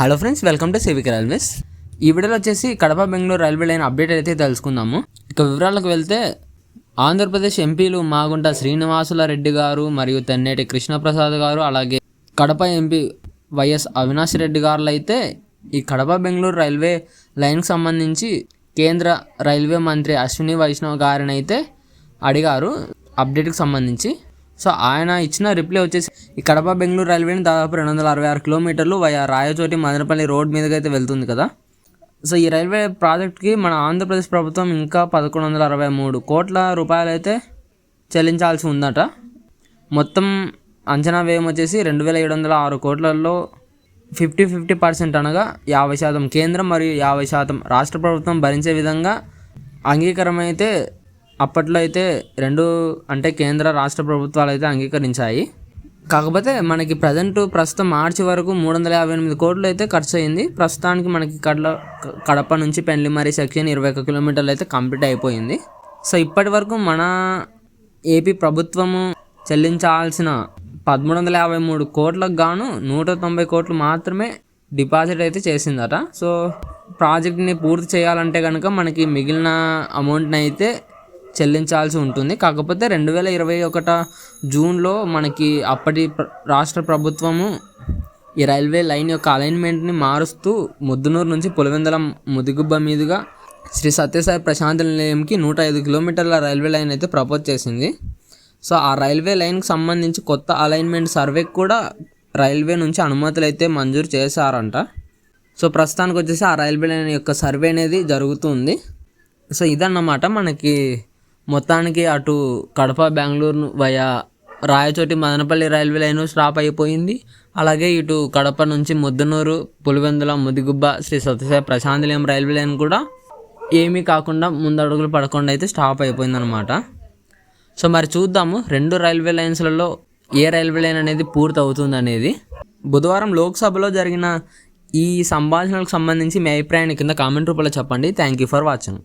Hello friends welcome to civic railways. ఈ వీడియోలో వచ్చేసి Kadapa Bengaluru railway line update అయితే తెలుసుకుందాము. ఇక వివరాలకు వెళ్తే ఆంధ్రప్రదేశ్ ఎంపీలు మాగుంట శ్రీనివాసుల రెడ్డి గారు మరియు తెన్నేటి కృష్ణప్రసాద్ గారు అలాగే కడప ఎంపీ వైఎస్ అవినాష్ రెడ్డి గారులు అయితే ఈ కడప బెంగళూరు రైల్వే లైన్కి సంబంధించి కేంద్ర రైల్వే మంత్రి అశ్విని వైష్ణవ్ గారిని అయితే అడిగారు. అప్డేట్కి సంబంధించి సో ఆయన ఇచ్చిన రిప్లై వచ్చేసి ఈ కడప బెంగళూరు రైల్వేని దాదాపు రెండు వందల అరవై ఆరు కిలోమీటర్లు వయా రాయచోటి మదనపల్లి రోడ్ మీదకి అయితే వెళ్తుంది కదా. సో ఈ రైల్వే ప్రాజెక్ట్కి మన ఆంధ్రప్రదేశ్ ప్రభుత్వం ఇంకా పదకొండు వందల అరవై మూడు కోట్ల రూపాయలు అయితే చెల్లించాల్సి ఉందట. మొత్తం అంచనా వ్యయం వచ్చేసి రెండు వేల ఏడు వందల ఆరు కోట్లలో ఫిఫ్టీ ఫిఫ్టీ పర్సెంట్ అనగా యాభై శాతం కేంద్రం మరియు యాభై శాతం రాష్ట్ర ప్రభుత్వం భరించే విధంగా అంగీకారం అయితే అప్పట్లో అయితే రెండు అంటే కేంద్ర రాష్ట్ర ప్రభుత్వాలు అయితే అంగీకరించాయి. కాకపోతే మనకి ప్రజెంట్ ప్రస్తుతం మార్చి వరకు మూడు వందల యాభై ఎనిమిది కోట్లు అయితే ఖర్చు అయింది ప్రస్తుతానికి మనకి కడల కడప నుంచి పెండ్లిమరి సెక్షన్ ఇరవై ఒక కిలోమీటర్లు అయితే కంప్లీట్ అయిపోయింది. సో ఇప్పటి వరకు మన ఏపీ ప్రభుత్వము చెల్లించాల్సిన పదమూడు వందల యాభై మూడు కోట్లకు గాను నూట తొంభై కోట్లు మాత్రమే డిపాజిట్ అయితే చేసిందట. సో ప్రాజెక్ట్ని పూర్తి చేయాలంటే కనుక మనకి మిగిలిన అమౌంట్ని అయితే చెల్లించాల్సి ఉంటుంది. కాకపోతే రెండు వేల ఇరవై ఒకట జూన్లో మనకి అప్పటి రాష్ట్ర ప్రభుత్వము ఈ రైల్వే లైన్ యొక్క అలైన్మెంట్ని మారుస్తూ ముద్దునూరు నుంచి పులివెందల ముదిగుబ్బ మీదుగా శ్రీ సత్యసాయి ప్రశాంత నిలయంకి నూట ఐదు కిలోమీటర్ల రైల్వే లైన్ అయితే ప్రపోజ్ చేసింది. సో ఆ రైల్వే లైన్కి సంబంధించి కొత్త అలైన్మెంట్ సర్వేకి కూడా రైల్వే నుంచి అనుమతులు అయితే మంజూరు చేశారంట. సో ప్రస్తుతానికి వచ్చేసి ఆ రైల్వే లైన్ యొక్క సర్వే అనేది జరుగుతుంది. సో ఇదన్నమాట మనకి మొత్తానికి అటు Kadapa Bengaluru via Rayachoti Madanapalle railway line stop అయిపోయింది. అలాగే ఇటు కడప నుంచి ముద్దనూరు పులివెందుల ముదిగుబ్బ శ్రీ సత్యసాయి ప్రశాంతిలయం రైల్వే లైన్ కూడా ఏమీ కాకుండా ముందడుగులు పడకుండా అయితే స్టాప్ అయిపోయిందనమాట సో మరి చూద్దాము రెండు రైల్వే లైన్స్లలో ఏ రైల్వే లైన్ అనేది పూర్తి అవుతుంది అనేది బుధవారం లోక్సభలో జరిగిన ఈ సంభాషణలకు సంబంధించి మీ అభిప్రాయాన్ని కింద కామెంట్ రూపంలో చెప్పండి. Thank you for watching